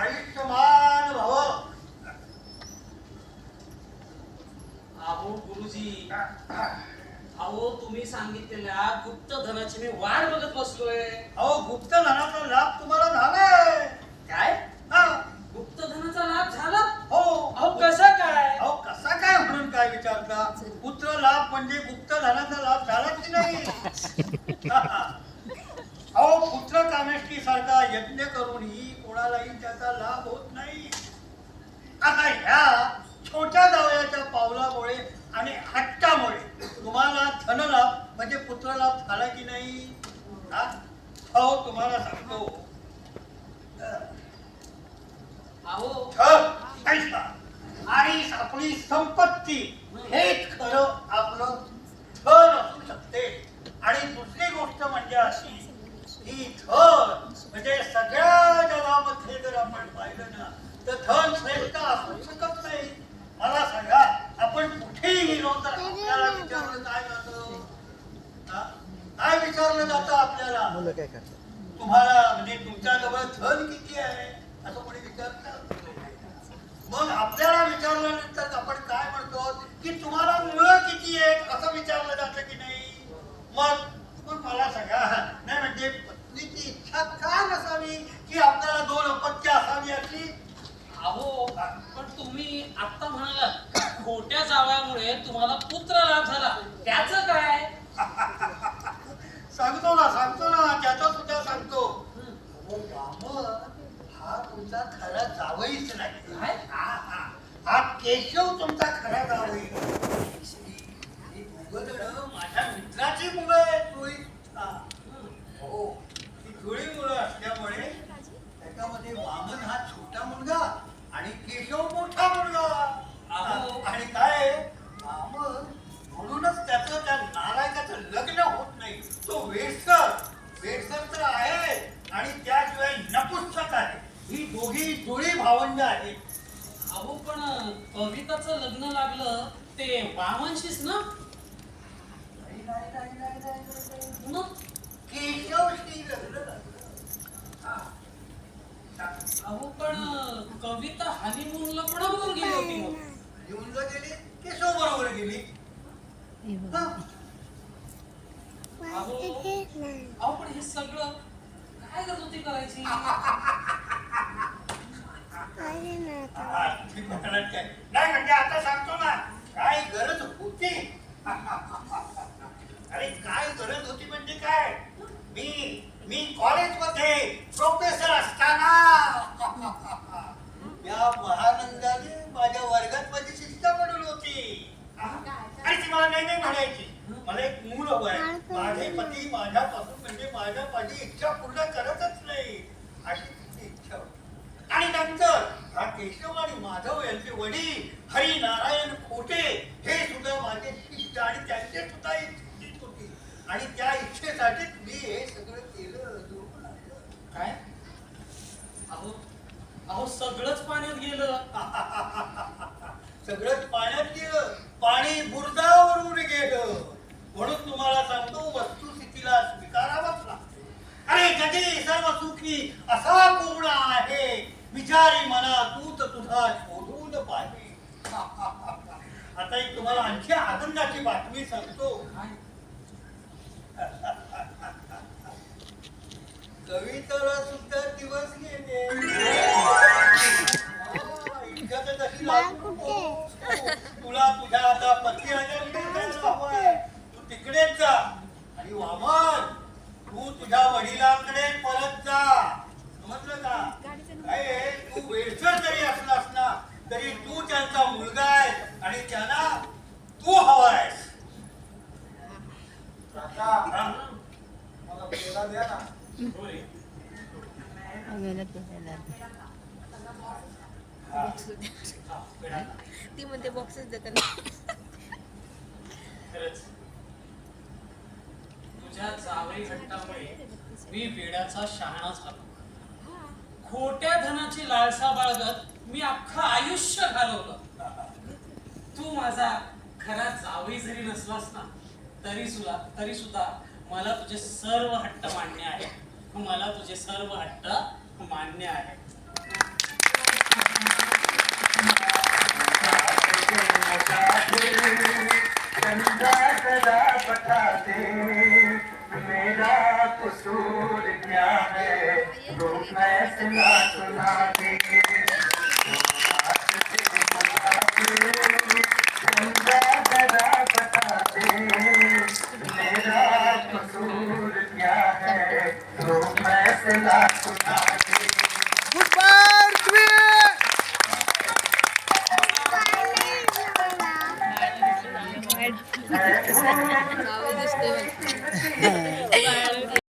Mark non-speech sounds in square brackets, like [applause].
आयुष्यमान भव. अहो गुरुजी. अहो तुम्ही सांगितलेल्या गुप्त धनाची मी वाट बघत बसलोय. अहो गुप्त धनाचा लाभ तुम्हाला झालाय. काय हा, गुप्त धनाचा लाभ झाला हो अहो कसा काय अहो कसा काय म्हणून काय विचारता पुत्र लाभ म्हणजे गुप्त धनाचा लाभ झाला की नाही अहो पुत्र कामेष्टी सारखा यज्ञ करूनही कोणालाही त्याचा लाभ होत नाही. आता ह्या छोट्या जावयाच्या पावलामुळे आणि हट्टामुळे तुम्हाला धनलाभ म्हणजे पुत्रलाभ झाला की नाही? हा? अहो तुम्हाला सांगतो. अहो. आणि आपली संपत्ती. हेच खरं आपलं धन असू शकते आणि दुसरी गोष्ट म्हणजे अशी की धन म्हणजे सगळ्या जगामध्ये जर आपण पाहिलं ना तर धन श्रेष्ठ असू शकत नाही. मला सांगा आपण कुठेही गेलो तर आपल्याला विचारलं काय जातं? काय विचारलं जातं आपल्याला? मुलं काय करतात? तुम्हाला म्हणजे तुमच्याजवळ धन किती आहे? असं कोणी विचारतं मग आपल्याला विचारल्यानंतर आपण काय म्हणतो? की तुम्हाला मुलं किती आहेत? असं विचारलं जातं की नाही? मग मग मला सांगा नाही म्हणजे पत्नीची इच्छा का नसावी की आपल्याला दोन अपत्य असावी अशी अहो पण तुम्ही आता म्हणालात खोट्या जावयामुळे तुम्हाला पुत्र लाभ झाला त्याचं काय सांगतो ना सांगतो ना त्याचा सुद्धा सांगतो हं. हा तुमचा खरा जावईच नाही? हा, हा. हा केशव तुमचा खरा जावई ही माझ्या मित्राची मुलं आहेत जुळी हा. हो ही जुळी मुलं असल्यामुळे त्याच्यामध्ये वामन हा छोटा मुलगा आणि केशव मोठा मुलगा अहो. आणि काय वामन म्हणूनच त्याचं त्या नालायकाचं लग्न होत नाही तो वेडसर वेडसर तर आहे आणि त्याशिवाय नपुस्तक आहे ही दोघी जुळी भावंड आहेत अहो पण कविताचं लग्न लागलं ते वामनशीच ना. मग केशवशी लग्न. अहो पण कविता हनीमूनला कोणाबरोबर गेली होती मग येऊनला गेली केशव बरोबर गेली हा. अहो पण हे सगळं काय गरज होती करायची? नाही म्हणजे आता सांगतो ना काय गरज होती? [laughs] अरे काय गरज होती म्हणजे काय? मी मी कॉलेजमध्ये प्रोफेसर असताना. [laughs] या महानंदाने माझ्या वर्गात माझी शिक्षा म्हणून होती. आणि ती मला नाही नाही म्हणायची. मला एक मूल हवं आहे. माझे पती माझ्यापासून म्हणजे माझ्या माझी इच्छा पूर्ण करतच नाही अशी तिची इच्छा होती आणि नंतर हा केशव आणि माधव यांचे वडील हरी नारायण खोटे हे सुद्धा माझे शिष्य त्यांचे सुद्धा इच्छित होती. आणि त्या इच्छेसाठीच मी हे सगळं केलं. काय? अहो अहो सगळंच पाण्यात गेलं. सगळंच पाण्यात गेलं. पाणी बुरदावरून गेलं. म्हणून तुम्हाला सांगतो वस्तुस्थितीला स्वीकारावंच लागते. अरे गजे सर्व सुखी असा पूर्ण आहे. विचारी मना तूच तुझा शोधून पाहे. [laughs] आता एक तुम्हाला आणखी आनंदाची बातमी सांगतो? कवितेला सुद्धा दिवस गेले. तुला तुझ्या आता पती हवाय? तू तिकडेच जा आणि वामन तू तुझ्या वडिलांकडे परत जा. समजलं का? काय तू वेळसर जरी असलास ना तरी तू त्यांचा मुलगा आहे आणि त्यांना तू हवायस हा? मला बोला द्या ना हो रे. हा, बेटा. ती म्हणते बॉक्सेस देतात तुझ्या जावई हट्टामुळे मी वेड्याचा शहाणा झालो खोट्या धनाची लालसा बाळगत मी अख्खं आयुष्य घालवलं तू माझा खरा जावई जरी नसलास ना तरी सुद्धा तरी सुद्धा मला तुझे सर्व हट्ट मान्य आहे मला तुझे सर्व हट्ट मान्य आहे मेरा कसूर क्या है? Fantástico.